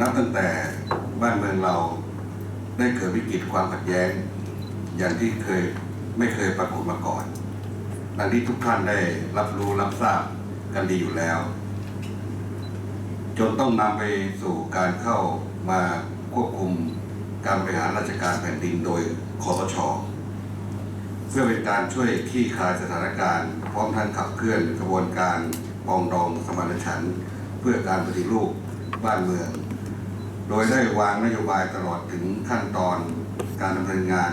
นับตั้งแต่บ้านเมืองเราได้เกิดวิกฤตความขัดแย้ง อย่างที่เคยไม่เคยปรากฏมาก่อนดังที่ทุกท่านได้รับรู้รับทราบกันดีอยู่แล้ว จนต้องนำไปสู่การเข้ามาควบคุมการบริหารราชการแผ่นดินโดยคอสชเพื่อเป็นการช่วยคลี่คลายสถานการณ์ พร้อมทั้งขับเคลื่อนกระบวนการปองดองสมานฉันท์เพื่อการปฏิรูปบ้านเมือง โดยได้วางนโยบายตลอดถึงขั้นตอนการดำเนินงาน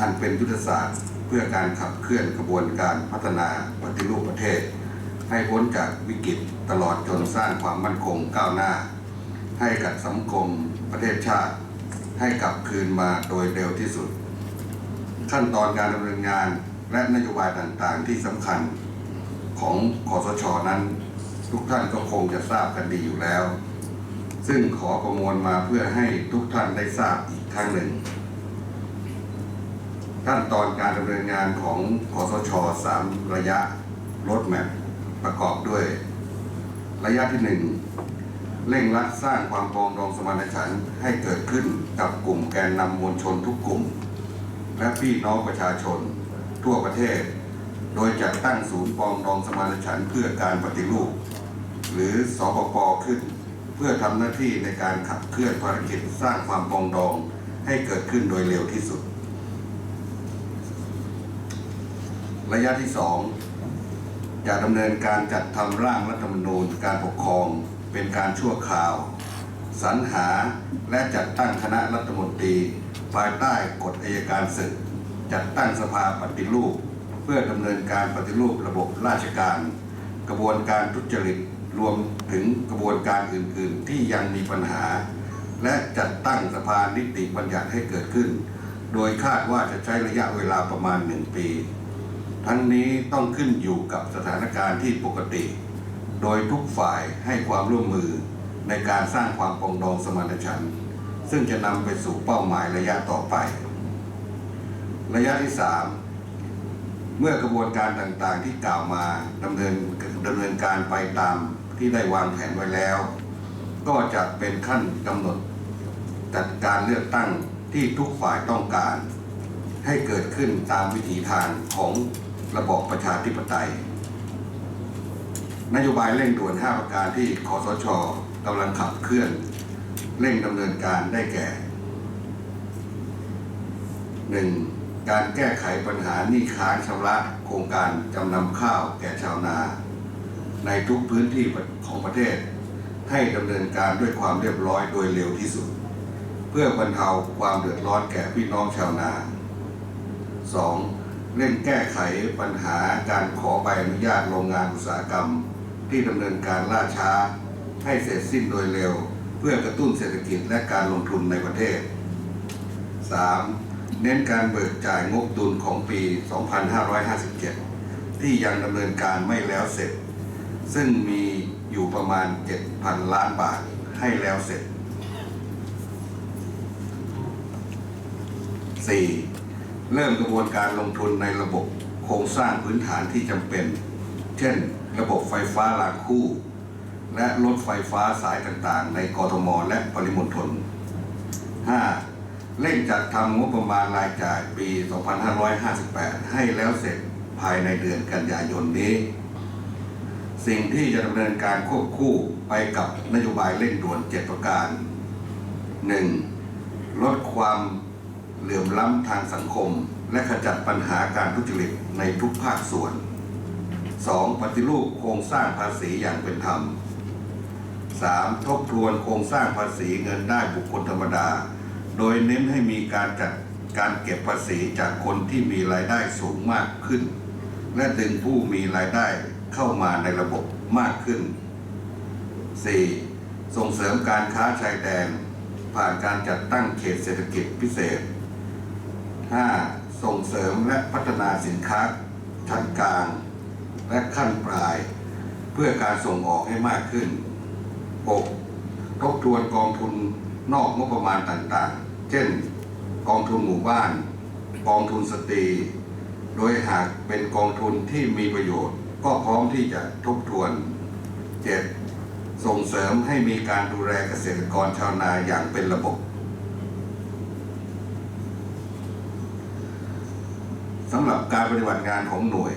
อันเป็นยุทธศาสตร์ เพื่อการขับเคลื่อนกระบวนการพัฒนาปฏิรูปประเทศ ให้พ้นจากวิกฤตตลอดจนสร้างความมั่นคงก้าวหน้า ให้กับสังคมประเทศชาติ ให้กลับคืนมาโดยเร็วที่สุด ขั้นตอนการดำเนินงานและนโยบายต่างๆ ที่สำคัญของคอสชนั้น ทุกท่านก็คงจะทราบกันดีอยู่แล้ว ซึ่งขอประมวลมาเพื่อให้ทุกท่านได้ทราบอีกครั้งหนึ่งขั้นตอนการดำเนินงานของคอสชสามระยะรถแมพประกอบด้วย ระยะที่หนึ่งเร่งรัดสร้างความปรองดองสมานฉันท์ให้เกิดขึ้นกับกลุ่มแกนนำมวลชนทุกกลุ่ม และพี่น้องประชาชน ทั่วประเทศ โดยจัดตั้งศูนย์ปรองดองสมานฉันท์เพื่อการปฏิรูป หรือสปปขึ้น เพื่อทำหน้าที่ในการขับเคลื่อนภารกิจสร้างความปองดองให้เกิดขึ้นโดยเร็วที่สุด ระยะที่สองจะดำเนินการจัดทำร่างรัฐธรรมนูญการปกครองเป็นการชั่วคราว สรรหาและจัดตั้งคณะรัฐมนตรี ภายใต้กฎอัยการศึก จัดตั้งสภาปฏิรูป เพื่อดำเนินการปฏิรูประบบราชการ กระบวนการทุจริต รวมถึงกระบวนการอื่น ๆ ที่ยังมีปัญหา และจัดตั้งสภานิติบัญญัติให้เกิดขึ้น โดยคาดว่าจะใช้ระยะเวลาประมาณหนึ่งปี ทั้งนี้ต้องขึ้นอยู่กับสถานการณ์ที่ปกติ โดยทุกฝ่ายให้ความร่วมมือในการสร้างความปองดองสมานฉันท์ซึ่งจะนำไปสู่เป้าหมายระยะต่อไป ระยะที่ 3 เมื่อกระบวนการต่างๆที่กล่าวมาดำเนินดำเนินการไปตาม ที่ได้วางแผนไว้แล้ว ก็จะเป็นขั้นกำหนด จัดการเลือกตั้งที่ทุกฝ่ายต้องการ ให้เกิดขึ้นตามวิถีทางของระบอบประชาธิปไตย นโยบายเร่งด่วน 5 ประการที่คอสชกำลังขับเคลื่อน เร่งดำเนินการได้แก่ 1. การแก้ไขปัญหาหนี้ค้างชำระโครงการจำนำข้าวแก่ชาวนา ในทุกพื้นที่ของประเทศ ให้ดำเนินการด้วยความเรียบร้อยโดยเร็วที่สุด เพื่อบรรเทาความเดือดร้อนแก่พี่น้องชาวนา 2. เร่งแก้ไขปัญหาการขอใบอนุญาตโรงงานอุตสาหกรรม ที่ดำเนินการล่าช้า ให้เสร็จสิ้นโดยเร็ว เพื่อกระตุ้นเศรษฐกิจและการลงทุนในประเทศ 3. เน้นการเบิกจ่ายงบดุลของปี 2557 ที่ยังดำเนินการไม่แล้วเสร็จ ซึ่งมีอยู่ประมาณ 7,000 ล้านบาทให้แล้วเสร็จ 4. เริ่มกระบวนการลงทุนในระบบโครงสร้างพื้นฐานที่จำเป็น เช่น ระบบไฟฟ้ารางคู่ และรถไฟฟ้าสายต่างๆ ในกรทมและปริมณฑล 5. เร่งจัดทำงบประมาณรายจ่ายปี 2558 ให้แล้วเสร็จภายในเดือนกันยายนนี้ สิ่งที่จะดำเนินการควบคู่ไปกับนโยบายเร่งด่วน 7 ประการ 1. ลดความเหลื่อมล้ำทางสังคม และขจัดปัญหาการทุจริตในทุกภาคส่วน 2. ปฏิรูปโครงสร้างภาษีอย่างเป็นธรรม 3. ทบทวนโครงสร้างภาษีเงินได้บุคคลธรรมดา โดยเน้นให้มีการจัดการเก็บภาษีจากคนที่มีรายได้สูงมากขึ้น และดึงผู้มีรายได้ เข้ามาในระบบมากขึ้น 4. ส่งเสริมการค้าชายแดน ผ่านการจัดตั้งเขตเศรษฐกิจพิเศษ 5. ส่งเสริมและพัฒนาสินค้าชั้นกลาง และขั้นปลาย เพื่อการส่งออกให้มากขึ้น 6. ทบทวนกองทุนนอกงบประมาณต่างๆ เช่น กองทุนหมู่บ้าน กองทุนสตรี โดยหากเป็นกองทุนที่มีประโยชน์ ก็พร้อมที่จะทบทวน 7. ส่งเสริมให้มีการดูแลเกษตรกรชาวนาอย่างเป็นระบบ สำหรับการปฏิบัติงานของหน่วย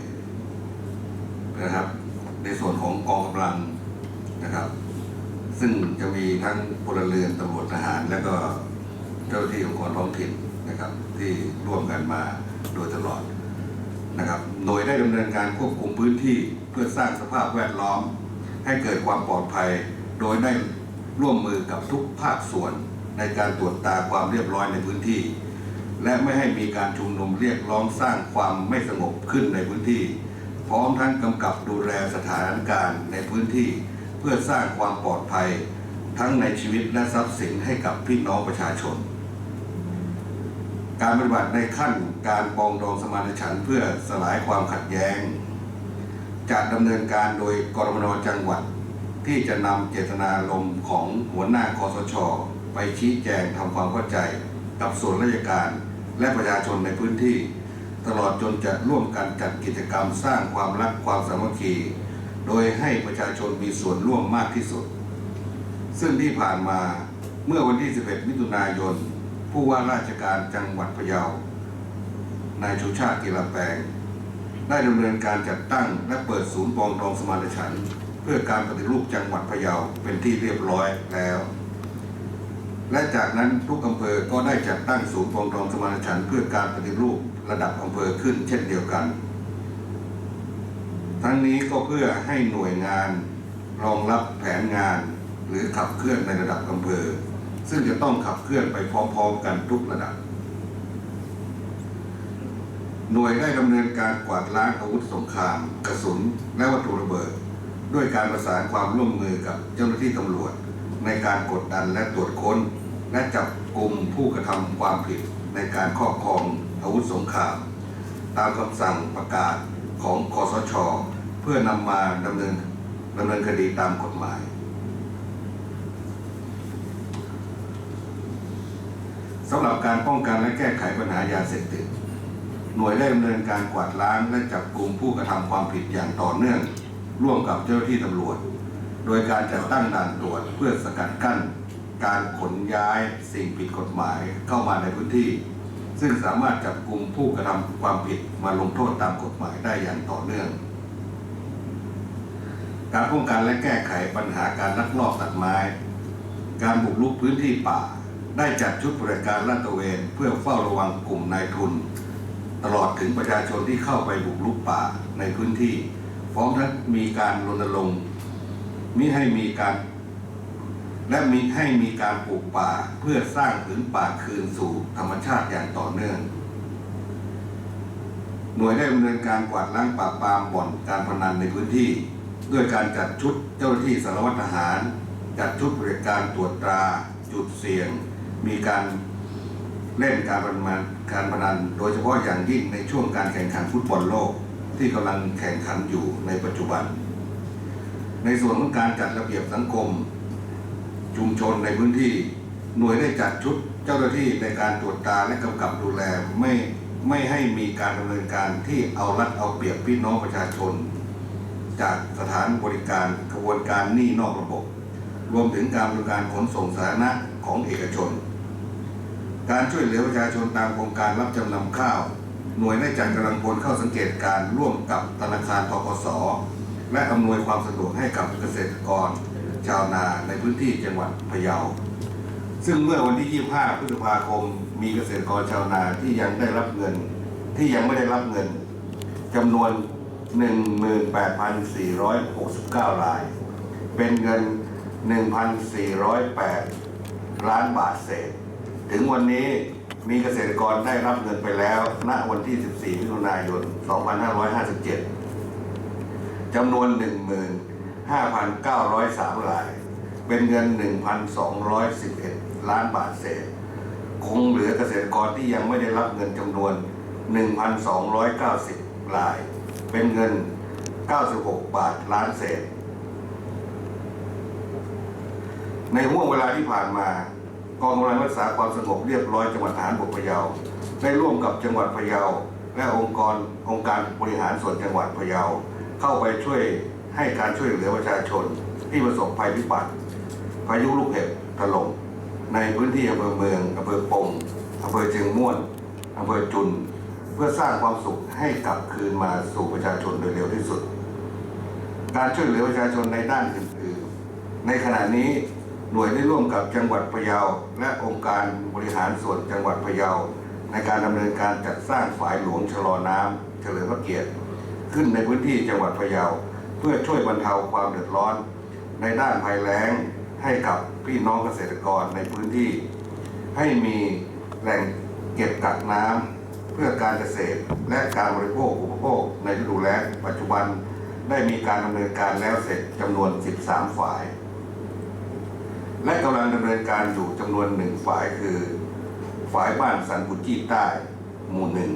นะครับ ในส่วนของกองกำลังนะครับ ซึ่งจะมีทั้งพลเรือนตำรวจทหาร และก็เจ้าหน้าที่องค์กรท้องถิ่นนะครับ ที่ร่วมกันมาโดยตลอด นะครับหน่วยได้ดำเนินการควบคุมพื้นที่เพื่อสร้างสภาพแวดล้อม ให้เกิดความปลอดภัย โดยได้ร่วมมือกับทุกภาคส่วนในการตรวจตาความเรียบร้อยในพื้นที่ และไม่ให้มีการชุมนุมเรียกร้องสร้างความไม่สงบขึ้นในพื้นที่ พร้อมทั้งกำกับดูแลสถานการณ์ในพื้นที่ เพื่อสร้างความปลอดภัย ทั้งในชีวิตและทรัพย์สินให้กับพี่น้องประชาชน การปฏิบัติในขั้นการปองดองสมานฉันท์เพื่อสลายความขัดแย้ง จะดำเนินการโดยกรมนจังหวัด ที่จะนำเจตนารมณ์ของหัวหน้าคอสช ไปชี้แจงทำความเข้าใจ กับส่วนราชการและประชาชนในพื้นที่ ตลอดจนจะร่วมกันจัดกิจกรรมสร้างความรักความสามัคคี โดยให้ประชาชนมีส่วนร่วมมากที่สุด ซึ่งที่ผ่านมาเมื่อวันที่ 11 มิถุนายน ผู้ว่าราชการจังหวัดพะเยานายชูชาติกีฬาแปลง ได้ดำเนินการจัดตั้งและเปิดศูนย์ปองดองสมานฉันท์เพื่อการปฏิรูปจังหวัดพะเยาเป็นที่เรียบร้อยแล้ว และจากนั้นทุกอำเภอก็ได้จัดตั้งศูนย์ปองดองสมานฉันท์เพื่อการปฏิรูประดับอำเภอขึ้นเช่นเดียวกัน ทั้งนี้ก็เพื่อให้หน่วยงานรองรับแผนงาน หรือขับเคลื่อนในระดับอำเภอ ซึ่งจะต้องขับเคลื่อนไปพร้อมๆกันทุกระดับ หน่วยได้ดำเนินการกวาดล้างอาวุธสงคราม กระสุน และวัตถุระเบิด ด้วยการประสานความร่วมมือกับเจ้าหน้าที่ตำรวจ ในการกดดันและตรวจค้น และจับกลุ่มผู้กระทำความผิดในการครอบครองอาวุธสงคราม ตามคำสั่งประกาศของคอสช เพื่อนำมาดำเนินดำเนินคดีตามกฎหมาย สำหรับการป้องกันและแก้ไขปัญหายาเสพติด หน่วยได้ดำเนินการกวาดล้างและจับกลุ่มผู้กระทำความผิดอย่างต่อเนื่อง ร่วมกับเจ้าหน้าที่ตำรวจ โดยการจัดตั้งด่านตรวจเพื่อสกัดกั้น การขนย้ายสิ่งผิดกฎหมายเข้ามาในพื้นที่ ซึ่งสามารถจับกลุ่มผู้กระทำความผิดมาลงโทษตามกฎหมายได้อย่างต่อเนื่อง การป้องกันและแก้ไขปัญหาการลักลอบตัดไม้ การบุกรุกพื้นที่ป่า ได้จัดชุดบริการลาดตระเวนเพื่อเฝ้าระวังกลุ่มนายทุน ตลอดถึงประชาชนที่เข้าไปบุกรุกป่าในพื้นที่พร้อมทั้งมีการรณรงค์มิให้มีการและมีให้มีการปลูกป่าเพื่อสร้างผืนป่าคืนสู่ธรรมชาติอย่างต่อเนื่อง หน่วยได้ดำเนินการกวาดล้างปราปามบ่อนการพนันในพื้นที่ ด้วยการจัดชุดเจ้าหน้าที่สารวัตรทหาร จัดชุดบริการตรวจตรา จุดเสี่ยง มีการเล่นการพนันการพนัน โดยเฉพาะอย่างยิ่งในช่วงการแข่งขันฟุตบอลโลกที่กำลังแข่งขันอยู่ในปัจจุบัน ในส่วนของการจัดระเบียบสังคม ชุมชนในพื้นที่หน่วยได้จัดชุดเจ้าหน้าที่ในการตรวจตาและกำกับดูแลไม่ไม่ให้มีการดำเนินการที่เอารัดเอาเปรียบพี่น้องประชาชน จากสถานบริการกระบวนการหนี้นอกระบบ รวมถึงการบริการขนส่งสาธารณะของเอกชน การช่วยเหลือประชาชนตามโครงการรับจำนำข้าว หน่วยได้จัดกำลังพลเข้าสังเกตการร่วมกับธนาคารทกสและอำนวยความสะดวกให้กับเกษตรกร ชาวนาในพื้นที่จังหวัดพะเยา ซึ่งเมื่อวันที่ 25 พฤษภาคม มีเกษตรกรชาวนาที่ยังได้รับเงิน ที่ยังไม่ได้รับเงินจำนวน 18,469 ราย เป็นเงิน 1,408 ล้านบาทเศษ ถึงวันนี้มีเกษตรกรได้รับเงินไปแล้ว ณ วันที่ 14 มิถุนายน 2557 จำนวน 15,903ราย เป็นเงิน 1,211 ล้านบาทเศษ คงเหลือเกษตรกรที่ยังไม่ได้รับเงินจำนวน 1,290 ราย เป็นเงิน 96 บาทล้านเศษ ในห่วงเวลาที่ผ่านมา กองกำลังรักษาความสงบเรียบร้อยจังหวัดฐานบกพะเยาได้ร่วมกับจังหวัดพะเยา และองค์กรองค์การบริหารส่วนจังหวัดพะเยา เข้าไปช่วยให้การช่วยเหลือประชาชน ที่ประสบภัยพิบัติพายุลูกเห็บถล่มในพื้นที่อำเภอเมืองอำเภอปงอำเภอเชียงม่วนอำเภอจุน เพื่อสร้างความสุขให้กลับคืนมาสู่ประชาชนโดยเร็วที่สุด การช่วยเหลือประชาชนในด้านอื่นๆในขณะนี้ หน่วยได้ร่วมกับจังหวัดพะเยา และองค์การบริหารส่วนจังหวัดพะเยา ในการดำเนินการจัดสร้างฝายหลวงชะลอน้ำเฉลิมพระเกียรติ ขึ้นในพื้นที่จังหวัดพะเยา เพื่อช่วยบรรเทาความเดือดร้อน ในด้านภัยแล้งให้กับพี่น้องเกษตรกรในพื้นที่ ให้มีแหล่งเก็บกักน้ำเพื่อการเกษตรและการบริโภคอุปโภคในฤดูแล้งปัจจุบันได้มีการดำเนินการแล้วเสร็จจำนวน 13 ฝ่าย และกำลังดำเนินการอยู่จำนวนหนึ่งฝ่ายคือ ฝ่ายบ้านสันกุจีใต้ หมู่หนึ่ง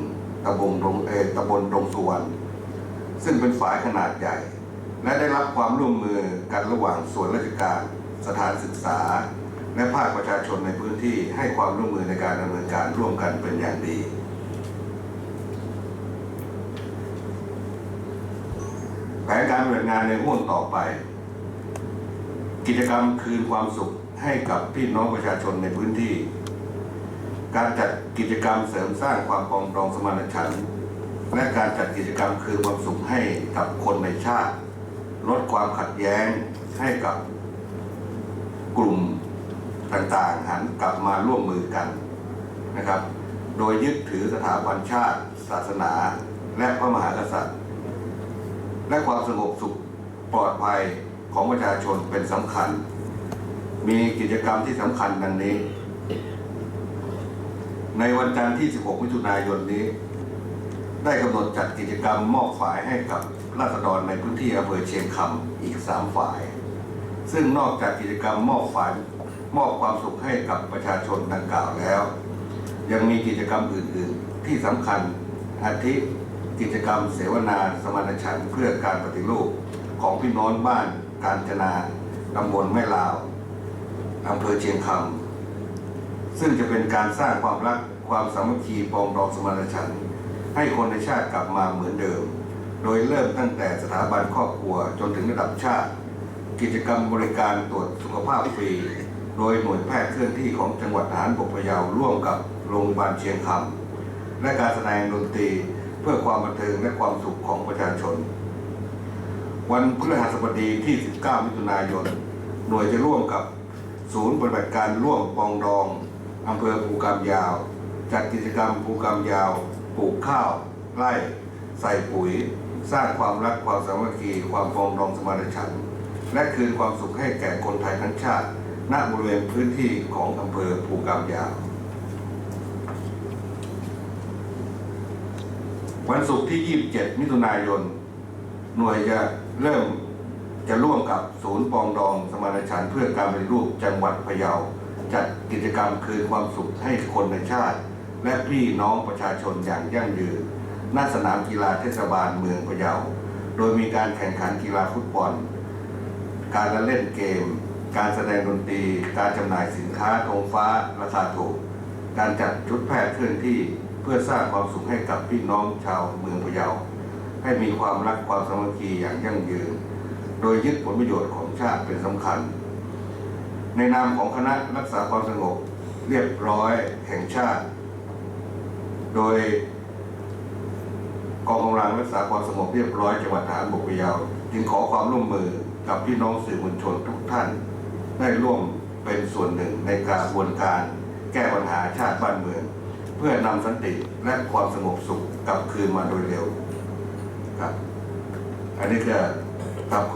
ตำบลดงเอตำบลดงสวรรณซึ่งเป็นฝ่ายขนาดใหญ่ และได้รับความร่วมมือกันระหว่างส่วนราชการ สถานศึกษา และภาคประชาชนในพื้นที่ให้ความร่วมมือในการดำเนินการร่วมกันเป็นอย่างดีแผนการดำเนินงานในห่วงต่อไป กิจกรรมคืนความสุขให้กับพี่น้องประชาชนในพื้นที่ การจัดกิจกรรมเสริมสร้างความปองดองสมานฉันท์และการจัดกิจกรรมคืนความสุขให้กับคนในชาติ ลดความขัดแย้งให้กับกลุ่มต่างๆ หันกลับมาร่วมมือกันนะครับ โดยยึดถือสถาบันชาติ ศาสนา และพระมหากษัตริย์ และความสงบสุขปลอดภัย ของประชาชนเป็นสำคัญ มีกิจกรรมที่สำคัญดังนี้ ในวันจันทร์ที่ 16 มิถุนายนนี้ ได้กำหนดจัดกิจกรรมมอบฝ่ายให้กับราษฎรในพื้นที่อำเภอเชียงคำอีก 3 ฝ่าย ซึ่งนอกจากกิจกรรมมอบฝ่ายมอบความสุขให้กับประชาชนดังกล่าวแล้ว ยังมีกิจกรรมอื่น ๆ ที่สำคัญอาทิกิจกรรมเสวนาสมานฉันท์เพื่อการปฏิรูปของพี่น้องบ้าน การจนาตำบลแม่ลาวอำเภอเชียงคำซึ่งจะเป็นการสร้างความรักความสามัคคีปองดองสมานฉันท์ให้คนในชาติกลับมาเหมือนเดิม โดยเริ่มตั้งแต่สถาบันครอบครัวจนถึงระดับชาติ กิจกรรมบริการตรวจสุขภาพฟรี โดยหน่วยแพทย์เคลื่อนที่ของจังหวัดทหารบกพะเยาร่วมกับโรงพยาบาลเชียงคำและการแสดงดนตรีเพื่อความบันเทิงและความสุขของประชาชน วันพฤหัสบดีที่ 19 มิถุนายน หน่วยจะร่วมกับศูนย์ปฏิบัติการร่วมปองดองอำเภอภูกามยาว จัดกิจกรรมภูกามยาวปลูกข้าวไร่ใส่ปุ๋ย สร้างความรักความสามัคคีความปองดองสมานฉันท์และคืนความสุขให้แก่คนไทยทั้งชาติณบริเวณพื้นที่ของอำเภอภูกามยาว วันศุกร์ที่ 27 มิถุนายน หน่วยจะ เริ่มจะร่วมกับศูนย์ปองดองสมานฉันท์เพื่อการปฏิรูปจังหวัดพะเยาจัดกิจกรรมคืนความสุขให้คนในชาติ และพี่น้องประชาชนอย่างยั่งยืนณสนามกีฬาเทศบาลเมืองพะเยา โดยมีการแข่งขันกีฬาฟุตบอล การละเล่นเกม การแสดงดนตรี การจำหน่ายสินค้าธงฟ้าราคาถูก การจัดชุดแพทย์เคลื่อนที่เพื่อสร้างความสุขให้กับพี่น้องชาวเมืองพะเยา ให้มีความรักความสามัคคีอย่างยั่งยืน โดยยึดผลประโยชน์ของชาติเป็นสำคัญ ในนามของคณะรักษาความสงบเรียบร้อยแห่งชาติ โดยกองกำลังรักษาความสงบเรียบร้อยจังหวัดฐานบกพยาวจึงขอความร่วมมือกับพี่น้องสื่อมวลชนทุกท่าน ได้ร่วมเป็นส่วนหนึ่งในกระบวนการแก้ปัญหาชาติบ้านเมือง เพื่อนำสันติและความสงบสุขกลับคืนมาโดยเร็ว ครับ อันนี้ก็ครับขอ